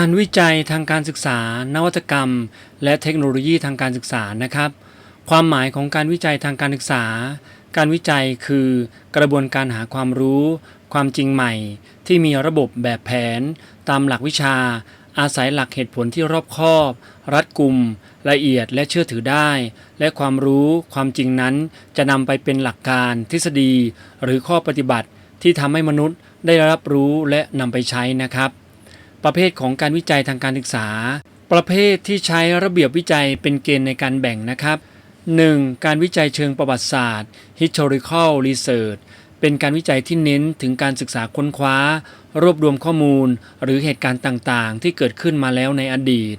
การวิจัยทางการศึกษา นวัตกรรม และเทคโนโลยีทางการศึกษานะครับ ความหมายของการวิจัยทางการศึกษา การวิจัยคือกระบวนการหาความรู้ ความจริงใหม่ ที่มีระบบแบบแผน ตามหลักวิชา อาศัยหลักเหตุผลที่รอบคอบ รัดกุม ละเอียดและเชื่อถือได้ และความรู้ความจริงนั้นจะนำไปเป็นหลักการทฤษฎี หรือข้อปฏิบัติที่ทำให้มนุษย์ได้รับรู้และนำไปใช้นะครับ ประเภทของการวิจัยทางการศึกษา ประเภทที่ใช้ระเบียบวิจัยเป็นเกณฑ์ในการแบ่งนะครับ 1. การวิจัยเชิงประวัติศาสตร์ historical research เป็นการวิจัยที่เน้นถึงการศึกษาค้นคว้า รวบรวมข้อมูล หรือเหตุการณ์ต่างๆ ที่เกิดขึ้นมาแล้วในอดีต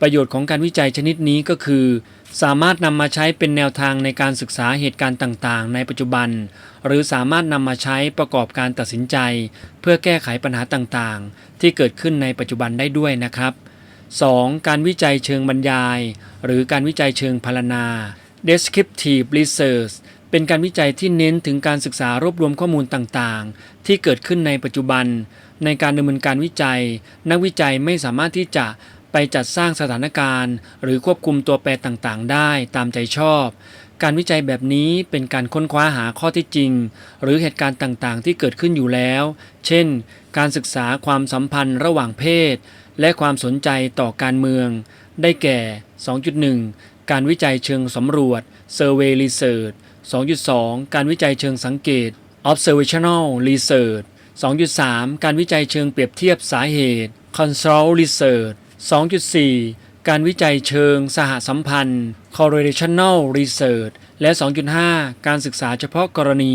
ประโยชน์ของการวิจัยชนิดนี้ก็คือ สามารถนำมาใช้เป็นแนวทางในการศึกษาเหตุการณ์ต่างๆ ในปัจจุบัน หรือสามารถนำมาใช้ประกอบการตัดสินใจ เพื่อแก้ไขปัญหาต่างๆ ที่เกิดขึ้นในปัจจุบันได้ด้วยนะครับ 2. การวิจัยเชิงบรรยาย หรือการวิจัยเชิงพรรณนา descriptive research เป็นการวิจัยที่เน้นถึงการศึกษารวบรวมข้อมูลต่างๆ ที่เกิดขึ้นในปัจจุบัน ในการดำเนินการวิจัย นักวิจัยไม่สามารถที่จะ ไปจัดสร้างสถานการณ์ หรือควบคุมตัวแปรต่างๆ ได้ตามใจชอบ การวิจัยแบบนี้เป็นการค้นคว้าหาข้อที่จริง หรือเหตุการณ์ต่างๆ ที่เกิดขึ้นอยู่แล้ว เช่น การศึกษาความสัมพันธ์ระหว่างเพศ และความสนใจต่อการเมือง ได้แก่ 2.1 การวิจัยเชิงสำรวจ Survey Research 2.2 การวิจัยเชิงสังเกต Observational Research 2.3 การวิจัยเชิงเปรียบเทียบสาเหตุ Control Research 2.4 การวิจัยเชิงสหสัมพันธ์ Correlational Research และ 2.5 การศึกษาเฉพาะกรณี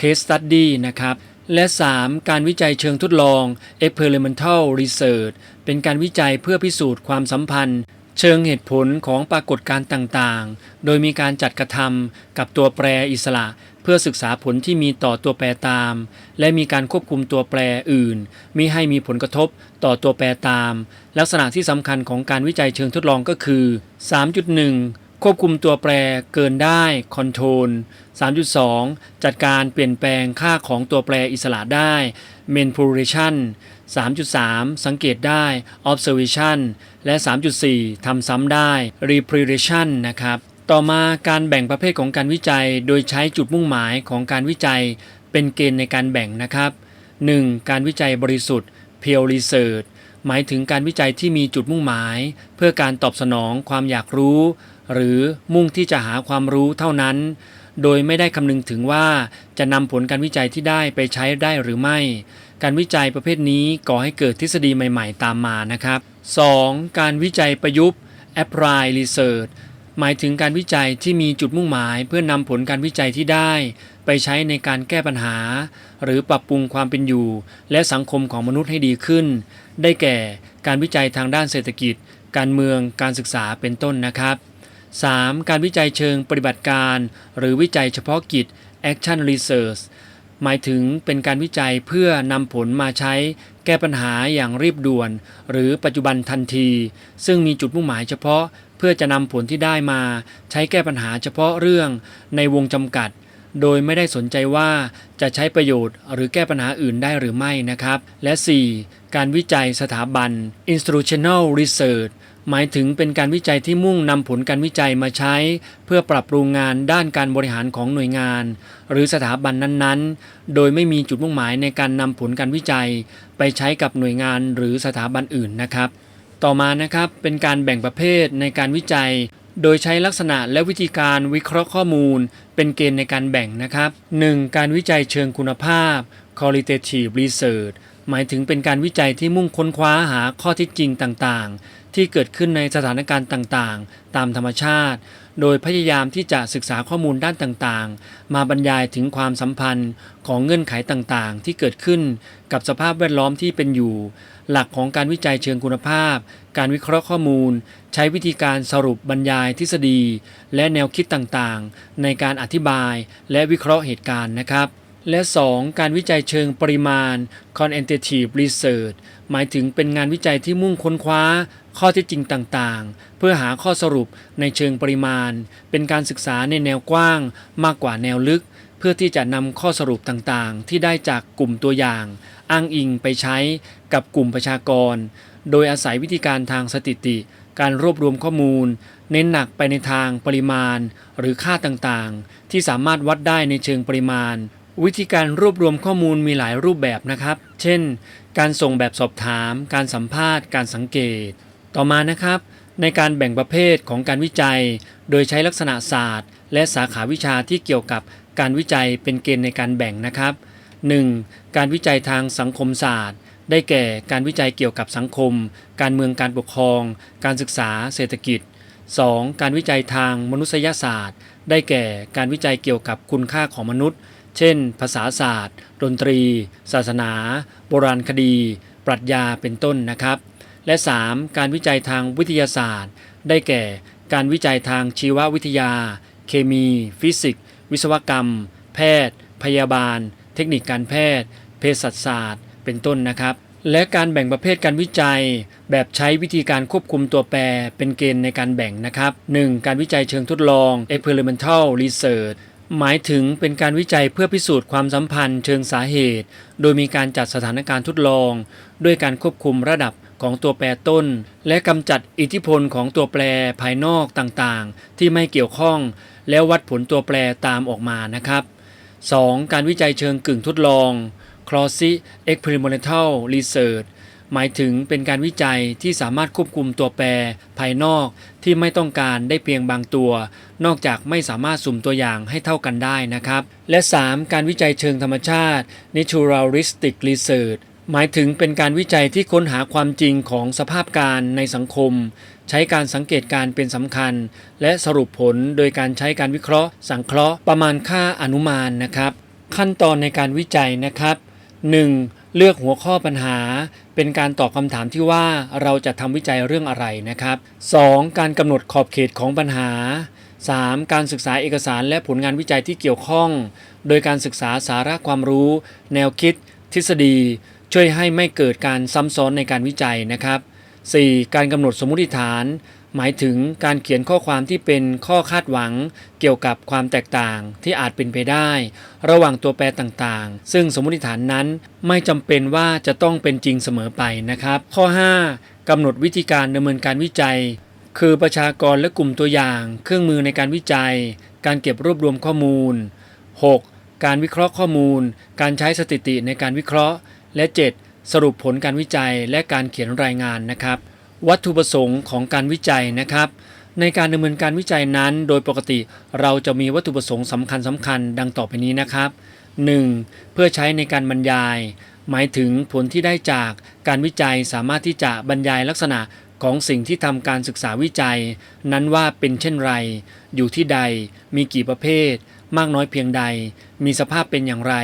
Case Study นะครับ และ 3. การวิจัยเชิงทดลอง Experimental Research เป็นการวิจัยเพื่อพิสูจน์ความสัมพันธ์ เชิงเหตุผลของปรากฏการณ์ต่างๆ โดยมีการจัดกระทำกับตัวแปรอิสระ เพื่อศึกษาผลที่มีต่อตัวแปรตาม และมีการควบคุมตัวแปรอื่นมิให้มีผลกระทบต่อตัวแปรตาม ลักษณะที่สำคัญของการวิจัยเชิงทดลองก็คือ 3.1 ควบคุมตัวแปรเกินได้ Control 3.2 จัดการเปลี่ยนแปลงค่าของตัวแปรอิสระได้ Manipulation 3.3 สังเกตได้ observation และ 3.4 ทำซ้ำได้ replication นะครับ ต่อมาการแบ่งประเภทของการวิจัย โดยใช้จุดมุ่งหมายของการวิจัย เป็นเกณฑ์ในการแบ่งนะครับ 1. การวิจัยบริสุทธิ์ pure research หมายถึงการวิจัยที่มีจุดมุ่งหมาย เพื่อการตอบสนองความอยากรู้ หรือมุ่งที่จะหาความรู้เท่านั้น โดยไม่ได้คำนึงถึงว่าจะนำผลการวิจัยที่ได้ไปใช้ได้หรือไม่ การวิจัยประเภทนี้ก่อให้เกิดทฤษฎีใหม่ ๆ ตามมานะครับ 2. การวิจัยประยุกต์ apply research หมายถึงการวิจัยที่มีจุดมุ่งหมายเพื่อนำผลการวิจัยที่ได้ ไปใช้ในการแก้ปัญหา หรือปรับปรุงความเป็นอยู่ และสังคมของมนุษย์ให้ดีขึ้น ได้แก่การวิจัยทางด้านเศรษฐกิจ การเมืองการศึกษาเป็นต้นนะครับ 3. การวิจัยเชิงปฏิบัติการ หรือวิจัยเฉพาะกิจ action research หมายถึงเป็นการวิจัยเพื่อนำผลมาใช้แก้ปัญหาอย่างรีบด่วน หรือปัจจุบันทันที ซึ่งมีจุดมุ่งหมายเฉพาะ พื่อจะนำผลที่ได้มาใช้แก้ปัญหาเฉพาะเรื่องในวงจำกัด โดยไม่ได้สนใจว่าจะใช้ประโยชน์หรือแก้ปัญหาอื่นได้หรือไม่นะครับ และ 4. การวิจัยสถาบัน institutional research หมายถึงเป็นการวิจัยที่มุ่งนำผลการวิจัยมาใช้ เพื่อปรับปรุงงานด้านการบริหารของหน่วยงาน หรือสถาบันนั้นๆ โดยไม่มีจุดมุ่งหมายในการนำผลการวิจัย ไปใช้กับหน่วยงานหรือสถาบันอื่นนะครับ ต่อมานะครับเป็นการแบ่งประเภทในการวิจัย โดยใช้ลักษณะและวิธีการวิเคราะห์ข้อมูล เป็นเกณฑ์ในการแบ่งนะครับ 1. การวิจัยเชิงคุณภาพ qualitative research หมายถึงเป็นการวิจัยที่มุ่งค้นคว้าหาข้อเท็จจริงต่างๆ ที่เกิดขึ้นในสถานการณ์ต่างๆ ตามธรรมชาติ โดยพยายามที่จะศึกษาข้อมูลด้านต่างๆ มาบรรยายถึงความสัมพันธ์ของเงื่อนไขต่างๆ ที่เกิดขึ้นกับสภาพแวดล้อมที่เป็นอยู่ หลักของการวิจัยเชิงคุณภาพ การวิเคราะห์ข้อมูล ใช้วิธีการสรุปบรรยายทฤษฎี และแนวคิดต่างๆ ในการอธิบายและวิเคราะห์เหตุการณ์นะครับ และ 2. การวิจัยเชิงปริมาณ quantitative research หมายถึงเป็นงานวิจัยที่มุ่งค้นคว้า ข้อเท็จจริงต่างๆ เพื่อหาข้อสรุปในเชิงปริมาณ เป็นการศึกษาในแนวกว้างมากกว่าแนวลึก เพื่อที่จะนำข้อสรุปต่างๆ ที่ได้จากกลุ่มตัวอย่าง อ้างอิงไปใช้กับกลุ่มประชากร โดยอาศัยวิธีการทางสถิติ การรวบรวมข้อมูล เน้นหนักไปในทางปริมาณ หรือค่าต่างๆ ที่สามารถวัดได้ในเชิงปริมาณ วิธีการรวบรวมข้อมูลมีหลายรูปแบบนะครับ เช่น การส่งแบบสอบถาม การสัมภาษณ์ การสังเกต ต่อมานะครับ ในการแบ่งประเภทของการวิจัย โดยใช้ลักษณะศาสตร์ และสาขาวิชาที่เกี่ยวกับการวิจัยเป็นเกณฑ์ในการแบ่งนะครับ 1. การวิจัยทางสังคมศาสตร์ ได้แก่การวิจัยเกี่ยวกับสังคม การเมืองการปกครอง การศึกษา เศรษฐกิจ 2. การวิจัยทางมนุษยศาสตร์ ได้แก่การวิจัยเกี่ยวกับคุณค่าของมนุษย์ เช่น ภาษาศาสตร์ ดนตรี ศาสนา โบราณคดี ปรัชญาเป็นต้นนะครับ และ 3. การวิจัยทางวิทยาศาสตร์ ได้แก่ การวิจัยทางชีววิทยา เคมี ฟิสิกส์ วิศวกรรม แพทย์ พยาบาล เทคนิคการแพทย์ เภสัชศาสตร์ เป็นต้นนะครับและการแบ่งประเภทการวิจัย แบบใช้วิธีการควบคุมตัวแปรเป็นเกณฑ์ในการแบ่งนะครับ 1. การวิจัยเชิงทดลอง experimental research หมายถึงเป็นการวิจัยเพื่อพิสูจน์ความสัมพันธ์เชิงสาเหตุ โดยมีการจัดสถานการณ์ทดลอง ด้วยการควบคุมระดับของตัวแปรต้น และกำจัดอิทธิพลของตัวแปรภายนอกต่างๆ ที่ไม่เกี่ยวข้อง แล้ววัดผลตัวแปรตามออกมานะครับ 2. การวิจัยเชิงกึ่งทดลอง Cross Experimental Research หมายถึงเป็นการวิจัยที่สามารถควบคุมตัวแปร ภายนอกที่ไม่ต้องการได้เพียงบางตัว นอกจากไม่สามารถสุ่มตัวอย่างให้เท่ากันได้นะครับ และ 3. การวิจัยเชิงธรรมชาติ Naturalistic Research หมายถึงเป็นการวิจัยที่ค้นหาความจริงของสภาพการในสังคม ใช้การสังเกตการเป็นสำคัญ และสรุปผลโดยการใช้การวิเคราะห์ สังเคราะห์ประมาณค่าอนุมานนะครับ ขั้นตอนในการวิจัยนะครับ 1. เลือกหัวข้อปัญหา เป็นการตอบคำถามที่ว่าเราจะทำวิจัยเรื่องอะไรนะครับ 2. การกำหนดขอบเขตของปัญหา 3. การศึกษาเอกสารและผลงานวิจัยที่เกี่ยวข้อง โดยการศึกษาสาระความรู้ แนวคิด ทฤษฎี ช่วยให้ไม่เกิดการซ้ำซ้อนในการวิจัยนะครับ 4. การกำหนดสมมติฐาน หมายถึงการเขียนข้อความที่เป็นข้อคาดหวัง เกี่ยวกับความแตกต่างที่อาจเป็นไปได้ ระหว่างตัวแปรต่างๆ ซึ่งสมมติฐานนั้นไม่จำเป็นว่าจะต้องเป็นจริงเสมอไปนะครับ ข้อ 5. กำหนดวิธีการดำเนินการวิจัย คือประชากรและกลุ่มตัวอย่าง เครื่องมือในการวิจัย การเก็บรวบรวมข้อมูล 6. การวิเคราะห์ข้อมูล การใช้สถิติในการวิเคราะห์ และ 7. สรุปผลการวิจัยและการเขียนรายงานนะครับ วัตถุประสงค์ของการวิจัยนะครับ ในการดำเนินการวิจัยนั้น โดยปกติเราจะมีวัตถุประสงค์สำคัญสำคัญดังต่อไปนี้นะครับ 1. เพื่อใช้ในการบรรยาย หมายถึงผลที่ได้จากการวิจัยสามารถที่จะบรรยายลักษณะของสิ่งที่ทำการศึกษาวิจัย นั้นว่าเป็นเช่นไร อยู่ที่ใด มีกี่ประเภท มากน้อยเพียงใด มีสภาพเป็นอย่างไร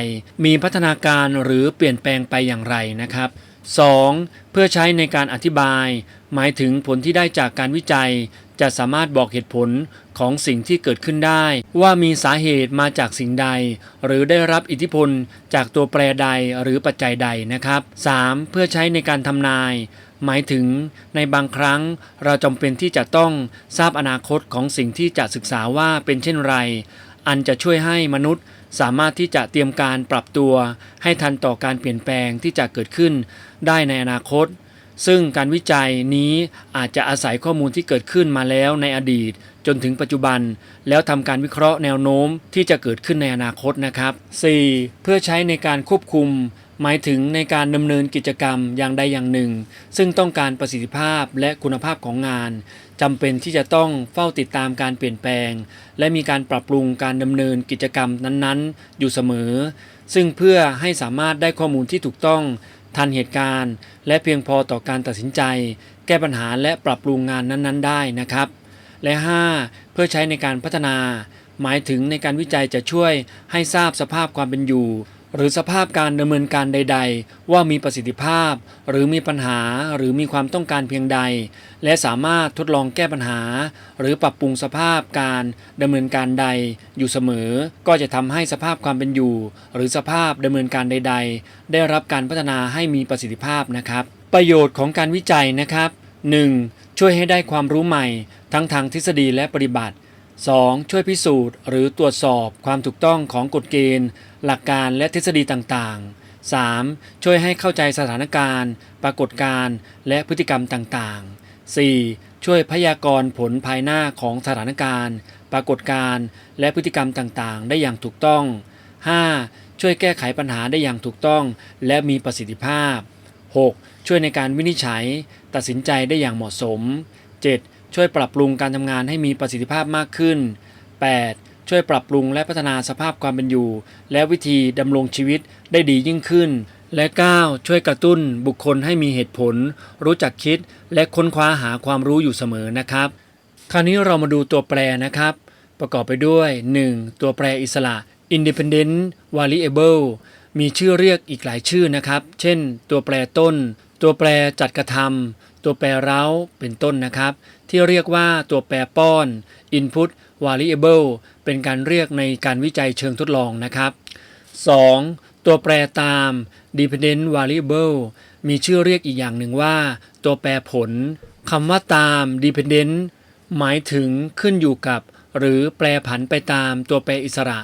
มีพัฒนาการหรือเปลี่ยนแปลงไปอย่างไรนะครับ 2. เพื่อใช้ในการอธิบาย หมายถึงผลที่ได้จากการวิจัย จะสามารถบอกเหตุผลของสิ่งที่เกิดขึ้นได้ ว่ามีสาเหตุมาจากสิ่งใด หรือได้รับอิทธิพลจากตัวแปรใดหรือปัจจัยใดนะครับ 3. เพื่อใช้ในการทำนาย หมายถึงในบางครั้งเราจำเป็นที่จะต้องทราบอนาคตของสิ่งที่จะศึกษาว่าเป็นเช่นไร อันจะช่วยให้มนุษย์สามารถที่จะเตรียมการปรับตัว ให้ทันต่อการเปลี่ยนแปลงที่จะเกิดขึ้น ได้ในอนาคต ซึ่งการวิจัยนี้อาจจะอาศัยข้อมูลที่เกิดขึ้นมาแล้วในอดีต จนถึงปัจจุบัน แล้วทำการวิเคราะห์แนวโน้มที่จะเกิดขึ้นในอนาคตนะครับ 4. เพื่อใช้ในการควบคุม หมายถึงในการดำเนินกิจกรรมอย่างใดอย่างหนึ่ง ซึ่งต้องการประสิทธิภาพและคุณภาพของงานจำเป็นที่จะต้องเฝ้าติดตามการเปลี่ยนแปลง และมีการปรับปรุงการดำเนินกิจกรรมนั้นๆ อยู่เสมอ ซึ่งเพื่อให้สามารถได้ข้อมูลที่ถูกต้อง ทันเหตุการณ์ และเพียงพอต่อการตัดสินใจ แก้ปัญหาและปรับปรุงงานนั้น ๆ ได้นะครับ และ 5. เพื่อใช้ในการพัฒนา หมายถึงในการวิจัยจะช่วยให้ทราบสภาพความเป็นอยู่ หรือสภาพการดำเนินการใด ๆ ว่ามีประสิทธิภาพ หรือมีปัญหาหรือมีความต้องการเพียงใด และสามารถทดลองแก้ปัญหา หรือปรับปรุงสภาพการดำเนินการใดอยู่เสมอ ก็จะทำให้สภาพความเป็นอยู่ หรือสภาพดำเนินการใด ๆ ได้รับการพัฒนาให้มีประสิทธิภาพนะครับ ประโยชน์ของการวิจัยนะครับ 1. ช่วยให้ได้ความรู้ใหม่ ทั้งทางทฤษฎีและปฏิบัติ 2. ช่วยพิสูจน์ หรือตรวจสอบความถูกต้องของกฎเกณฑ์ หลักการและทฤษฎีต่างๆ 3. ช่วยให้เข้าใจสถานการณ์ ปรากฏการณ์ และพฤติกรรมต่างๆ 4. ช่วยพยากรณ์ผลภายหน้าของสถานการณ์ ปรากฏการณ์ และพฤติกรรมต่างๆ ได้อย่างถูกต้อง 5. ช่วยแก้ไขปัญหาได้อย่างถูกต้อง และมีประสิทธิภาพ 6. ช่วยในการวินิจฉัย ตัดสินใจได้อย่างเหมาะสม 7. ช่วยปรับปรุงการทำงานให้มีประสิทธิภาพมากขึ้น 8. ช่วยปรับปรุงและพัฒนาสภาพความเป็นอยู่ และวิธีดำรงชีวิตได้ดียิ่งขึ้น และ 9. ช่วยกระตุ้นบุคคลให้มีเหตุผล รู้จักคิด และค้นคว้าหาความรู้อยู่เสมอนะครับ คราวนี้เรามาดูตัวแปรนะครับ ประกอบไปด้วย 1. ตัวแปรอิสระ independent variable มีชื่อเรียกอีกหลายชื่อนะครับ เช่น ตัวแปรต้น ตัวแปรจัดกระทำ ตัวแปรเร้าเป็นต้นนะครับ ที่เรียกว่าตัวแปรป้อน input variable เป็นการเรียกในการวิจัยเชิงทดลองนะครับ 2. ตัวแปรตาม dependent variable มีชื่อเรียกอีกอย่างหนึ่งว่า ตัวแปรผลคำว่าตาม dependent หมายถึงขึ้นอยู่กับ หรือแปรผันไปตามตัวแปรอิสระ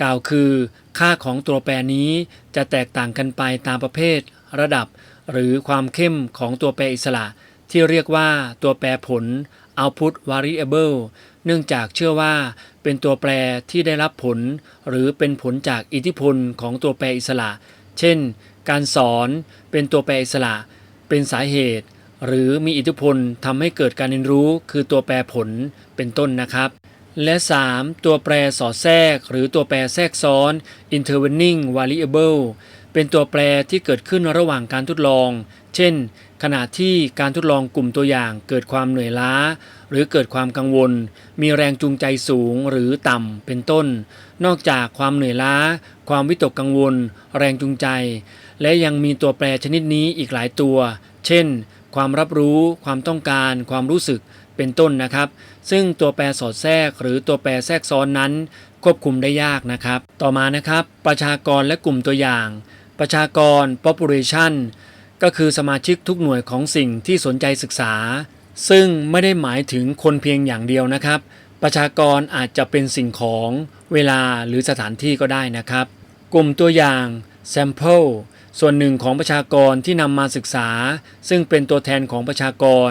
กล่าวคือ ค่าของตัวแปรนี้จะแตกต่างกันไปตามประเภท ระดับ หรือความเข้มของตัวแปรอิสระ ที่เรียกว่าตัวแปรผล output variable เนื่องจากเชื่อว่าเป็นตัวแปรที่ได้รับผล หรือเป็นผลจากอิทธิพลของตัวแปรอิสระ เช่น การสอนเป็นตัวแปรอิสระ เป็นสาเหตุ หรือมีอิทธิพลทำให้เกิดการเรียนรู้คือตัวแปรผลเป็นต้นนะครับและ 3. ตัวแปรสอดแทรก หรือตัวแปรแทรกซ้อน intervening variable เป็นตัวแปรที่เกิดขึ้นระหว่างการทดลอง เช่น ขณะที่การทดลองกลุ่มตัวอย่างเกิดความเหนื่อยล้า หรือเกิดความกังวล มีแรงจูงใจสูงหรือต่ำเป็นต้น นอกจากความเหนื่อยล้า ความวิตกกังวล แรงจูงใจ และยังมีตัวแปรชนิดนี้อีกหลายตัว เช่น ความรับรู้ ความต้องการ ความรู้สึก เป็นต้นนะครับ ซึ่งตัวแปรสอดแทรก หรือตัวแปรแทรกซ้อนนั้น ควบคุมได้ยากนะครับ ต่อมานะครับ ประชากรและกลุ่มตัวอย่าง ประชากร population ก็คือสมาชิกทุกหน่วยของสิ่งที่สนใจศึกษา ซึ่งไม่ได้หมายถึงคนเพียงอย่างเดียวนะครับ ประชากรอาจจะเป็นสิ่งของเวลาหรือสถานที่ก็ได้นะครับ กลุ่มตัวอย่าง sample ส่วนหนึ่งของประชากรที่นำมาศึกษา ซึ่งเป็นตัวแทนของประชากร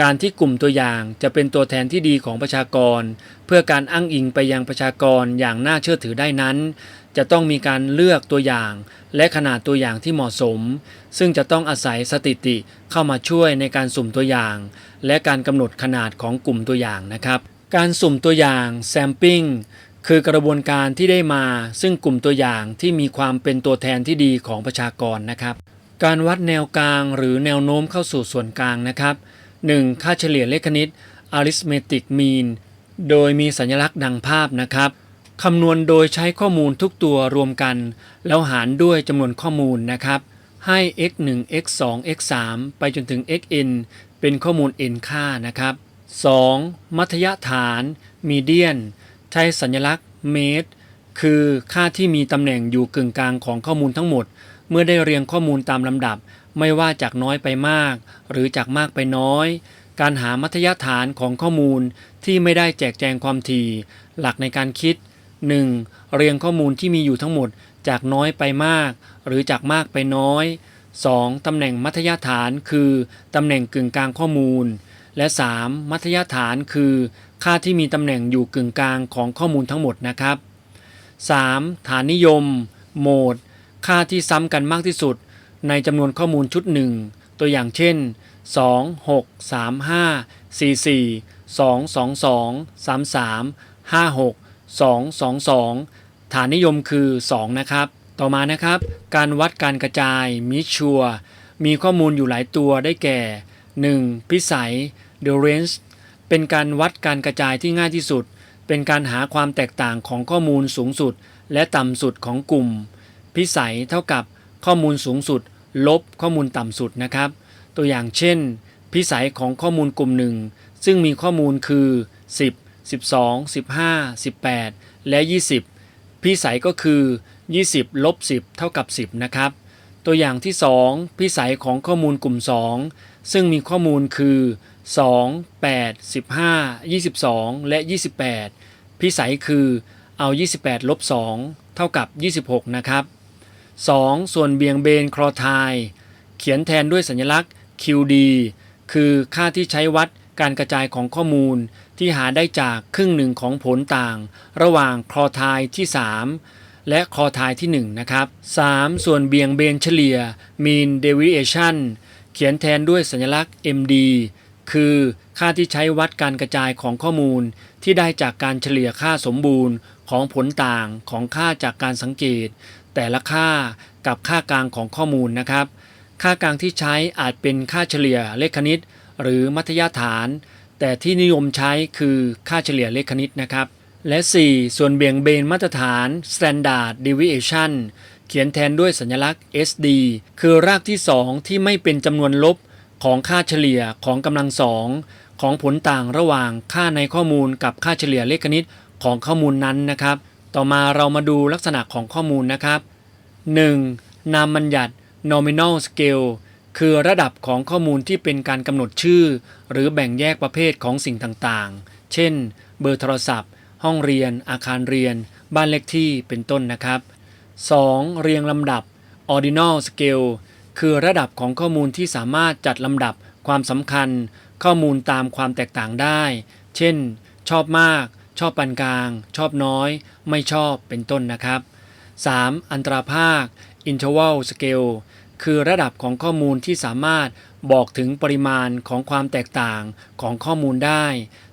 การที่กลุ่มตัวอย่างจะเป็นตัวแทนที่ดีของประชากร เพื่อการอ้างอิงไปยังประชากรอย่างน่าเชื่อถือได้นั้น จะต้องมีการเลือกตัวอย่าง และขนาดตัวอย่างที่เหมาะสม ซึ่งจะต้องอาศัยสถิติเข้ามาช่วยในการสุ่มตัวอย่าง และการกำหนดขนาดของกลุ่มตัวอย่างนะครับ การสุ่มตัวอย่าง sampling คือกระบวนการที่ได้มาซึ่งกลุ่มตัวอย่างที่มีความเป็นตัวแทนที่ดีของประชากรนะครับ การวัดแนวกลางหรือแนวโน้มเข้าสู่ส่วนกลางนะครับ 1. ค่าเฉลี่ยเลขคณิต arithmetic mean โดยมีสัญลักษณ์ดังภาพนะครับ คำนวณโดยใช้ข้อมูลทุกตัวรวมกัน แล้วหารด้วยจำนวนข้อมูลนะครับ ให้ x 1 x 2 x 3ไปจนถึง xn เป็นข้อมูล n ค่านะครับ 2. มัธยฐาน median ใช้สัญลักษณ์เมตร คือค่าที่มีตำแหน่งอยู่กึ่งกลางของข้อมูลทั้งหมด เมื่อได้เรียงข้อมูลตามลำดับ ไม่ว่าจากน้อยไปมาก หรือจากมากไปน้อย การหามัธยฐานของข้อมูลที่ไม่ได้แจกแจงความถี่ หลักในการคิด 1. เรียงข้อมูลที่มีอยู่ทั้งหมดจากน้อยไปมาก หรือจากมากไปน้อย 2. ตำแหน่งมัธยฐานคือ ตำแหน่งกึ่งกลางข้อมูล และ 3. มัธยฐานคือ ค่าที่มีตำแหน่งอยู่กึ่งกลางของข้อมูลทั้งหมดนะครับ 3. ฐานนิยม โหมด ค่าที่ซ้ำกันมากที่สุด ในจำนวนข้อมูลชุดหนึ่งตัวอย่างเช่น 2 6 3 5 4 4 2 2 2 3 3 5 6 2 2 2 ฐานนิยมคือ 2 นะครับ ต่อมานะครับ การวัดการกระจายมิชัวมีข้อมูลอยู่หลายตัวได้แก่ 1. พิสัย the range เป็นการวัดการกระจายที่ง่ายที่สุด เป็นการหาความแตกต่างของข้อมูลสูงสุด และต่ำสุดของกลุ่ม พิสัยเท่ากับข้อมูลสูงสุด ลบข้อมูลต่ำสุดนะครับ ตัวอย่างเช่น พิสัยของข้อมูลกลุ่มหนึ่งซึ่งมีข้อมูลคือ 10 12 15 18 และ 20 พิสัยก็คือ 20 ลบ 10 เท่ากับ 10 นะครับ ตัวอย่างที่ 2 พิสัยของข้อมูลกลุ่ม 2 ซึ่งมีข้อมูลคือ 2 8 15 22 และ 28 พิสัยคือเอา 28 ลบ 2 เท่ากับ 26 นะครับ 2. ส่วนเบี่ยงเบนคลอไทน์เขียนแทนด้วยสัญลักษณ์ QD คือค่าที่ใช้วัดการกระจายของข้อมูล ที่หาได้จากครึ่งหนึ่งของผลต่าง ระหว่างคลอไทน์ที่ 3 และคลอไทน์ที่ 1 นะครับ 3. ส่วนเบี่ยงเบนเฉลี่ย mean deviation เขียนแทนด้วยสัญลักษณ์ MD คือค่าที่ใช้วัดการกระจายของข้อมูล ที่ได้จากการเฉลี่ยค่าสมบูรณ์ของผลต่างของค่าจากการสังเกต แต่ละค่ากับค่ากลางของข้อมูลนะครับ ค่ากลางที่ใช้อาจเป็นค่าเฉลี่ยเลขคณิต หรือมัธยฐาน แต่ที่นิยมใช้คือค่าเฉลี่ยเลขคณิตนะครับ และ 4. ส่วนเบี่ยงเบนมาตรฐาน standard deviation เขียนแทนด้วยสัญลักษณ์ SD คือรากที่ 2 ที่ไม่เป็นจำนวนลบของค่าเฉลี่ยของกำลังสองของผลต่างระหว่างค่าในข้อมูลกับค่าเฉลี่ยเลขคณิตของข้อมูลนั้นนะครับ ต่อมาเรามาดูลักษณะของข้อมูลนะครับ 1. นามบัญญัติ nominal scale คือระดับของข้อมูลที่เป็นการกำหนดชื่อ หรือแบ่งแยกประเภทของสิ่งต่างๆ เช่น เบอร์โทรศัพท์ ห้องเรียน อาคารเรียน บ้านเลขที่เป็นต้นนะครับ 2. เรียงลำดับ ordinal scale คือระดับของข้อมูลที่สามารถจัดลำดับความสำคัญ ข้อมูลตามความแตกต่างได้ เช่น ชอบมาก ชอบปานกลาง ชอบน้อย ไม่ชอบเป็นต้นนะครับ 3. อันตราภาค interval scale คือระดับของข้อมูลที่สามารถบอกถึงปริมาณของความแตกต่างของข้อมูลได้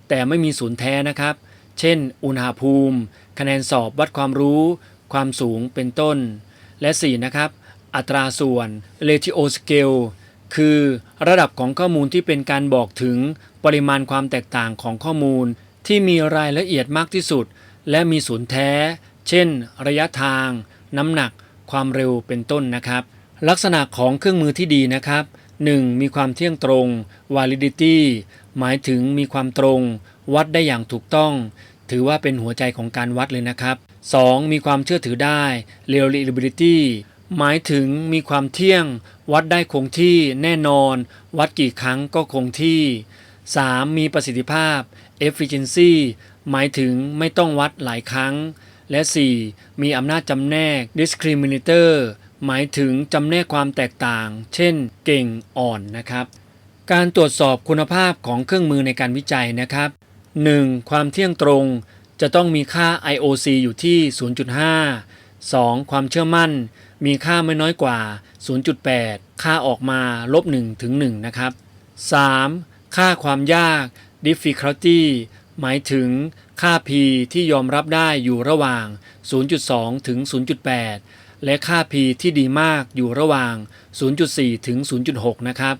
แต่ไม่มีศูนย์แท้นะครับ เช่น อุณหภูมิ คะแนนสอบวัดความรู้ ความสูงเป็นต้น และ 4 นะครับ อัตราส่วน ratio scale คือระดับของข้อมูลที่เป็นการบอกถึงปริมาณความแตกต่างของข้อมูล ที่มีรายละเอียดมากที่สุด และมีศูนย์แท้ เช่น ระยะทาง น้ำหนัก ความเร็วเป็นต้นนะครับ ลักษณะของเครื่องมือที่ดีนะครับ 1. มีความเที่ยงตรง validity หมายถึงมีความตรง วัดได้อย่างถูกต้อง ถือว่าเป็นหัวใจของการวัดเลยนะครับ 2. มีความเชื่อถือได้ reliability หมายถึงมีความเที่ยง วัดได้คงที่แน่นอน วัดกี่ครั้งก็คงที่ 3. มีประสิทธิภาพ efficiency หมายถึงไม่ต้องวัดหลายครั้ง และ 4. มีอำนาจจำแนก discriminator หมายถึงจำแนกความแตกต่าง เช่น เก่งอ่อนนะครับ การตรวจสอบคุณภาพของเครื่องมือในการวิจัยนะครับ 1. ความเที่ยงตรงจะต้องมีค่า IOC อยู่ที่ 0.5 2. ความเชื่อมั่น มีค่าไม่น้อยกว่า 0.8 ค่าออกมาลบ1ถึง1นะครับ 3. ค่าความยาก difficulty หมายถึงค่า p ที่ยอมรับได้อยู่ระหว่าง 0.2 ถึง 0.8 และค่า p ที่ดีมากอยู่ระหว่าง 0.4 ถึง 0.6 นะครับ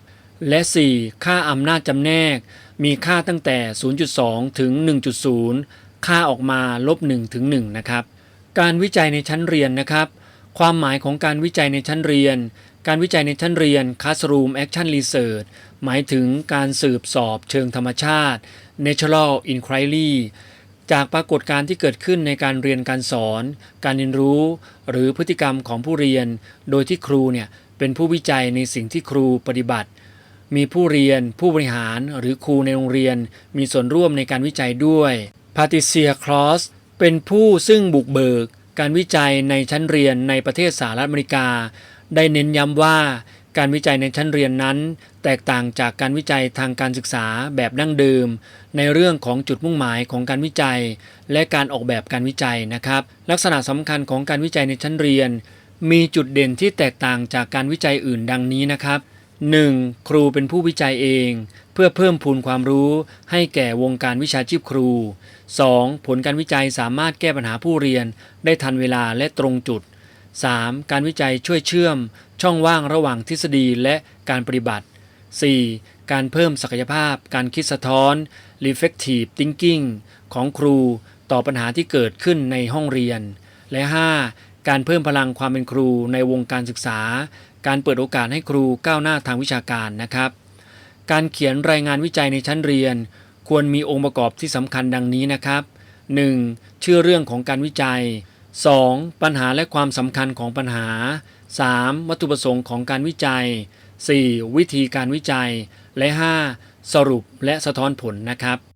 และ 4. ค่าอำนาจจำแนก มีค่าตั้งแต่ 0.2 ถึง 1.0 ค่าออกมาลบ 1 ถึง 1 นะครับ การวิจัยในชั้นเรียนนะครับ ความหมายของการวิจัยในชั้นเรียน การวิจัยในชั้นเรียน classroom action research หมายถึงการสืบสอบเชิงธรรมชาติ natural inquiry จากปรากฏการณ์ที่เกิดขึ้นในการเรียนการสอน การเรียนรู้ หรือพฤติกรรมของผู้เรียน โดยที่ครูเนี่ยเป็นผู้วิจัยในสิ่งที่ครูปฏิบัติ มีผู้เรียน ผู้บริหารหรือครูในโรงเรียน มีส่วนร่วมในการวิจัยด้วย Patricia Cross เป็นผู้ซึ่งบุกเบิก การวิจัยในชั้นเรียนในประเทศสหรัฐอเมริกา ได้เน้นย้ำว่า การวิจัยในชั้นเรียนนั้น แตกต่างจากการวิจัยทางการศึกษาแบบดั้งเดิม ในเรื่องของจุดมุ่งหมายของการวิจัย และการออกแบบการวิจัยนะครับ ลักษณะสำคัญของการวิจัยในชั้นเรียน มีจุดเด่นที่แตกต่างจากการวิจัยอื่นดังนี้นะครับ 1. ครูเป็นผู้วิจัยเอง เพื่อเพิ่มพูนความรู้ให้แก่วงการวิชาชีพครู 2. ผลการวิจัยสามารถแก้ปัญหาผู้เรียน ได้ทันเวลาและตรงจุด 3. การวิจัยช่วยเชื่อม ช่องว่างระหว่างทฤษฎีและการปฏิบัติ 4. การเพิ่มศักยภาพ การคิดสะท้อน reflective thinking ของครูต่อปัญหาที่เกิดขึ้นในห้องเรียน และ 5. การเพิ่มพลังความเป็นครูในวงการศึกษา การเปิดโอกาสให้ครูก้าวหน้าทางวิชาการนะครับ การเขียนรายงานวิจัยในชั้นเรียน ควรมีองค์ประกอบที่สำคัญดังนี้นะครับ 1. ชื่อเรื่องของการวิจัย 2. ปัญหาและความสำคัญของปัญหา 3. วัตถุประสงค์ของการวิจัย 4. วิธีการวิจัย และ 5. สรุปและสะท้อนผลนะครับ